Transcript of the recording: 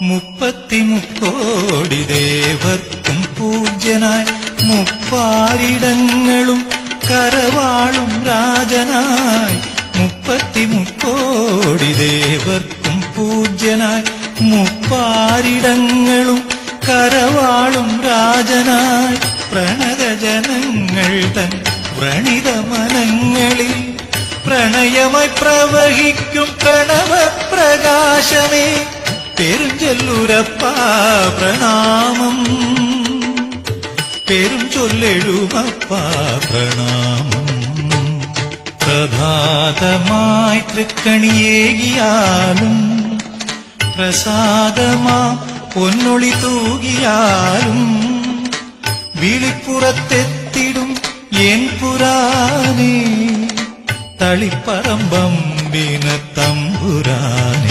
മുപ്പത്തിമുക്കോടി ദേവർക്കും പൂജ്യനായി മുപ്പാരിടങ്ങളും കരവാളും രാജനായി മുപ്പത്തിമുക്കോടി ദേവർക്കും പൂജ്യനായി മുപ്പാരിടങ്ങളും കരവാളും രാജനായി പ്രണതജനങ്ങൾ തൻ പ്രണിത മനങ്ങളിൽ പ്രണയമായി പ്രവഹിക്കും പ്രണവപ്രകാശമേ പെരുഞ്ചൊല്ലുരപ്പ പ്രണാമം. പെരും ചൊല്ലെഴുമപ്പ പ്രണാമം. പ്രഭാതമായി തൃക്കണിയേകിയാലും പ്രസാദമാ പൊന്നൊളി തൂകിയാലും വിളിപ്പുറത്തെത്തിടും എൻ പുരാനേ തളിപ്പറമ്പം തമ്പുരാനേ.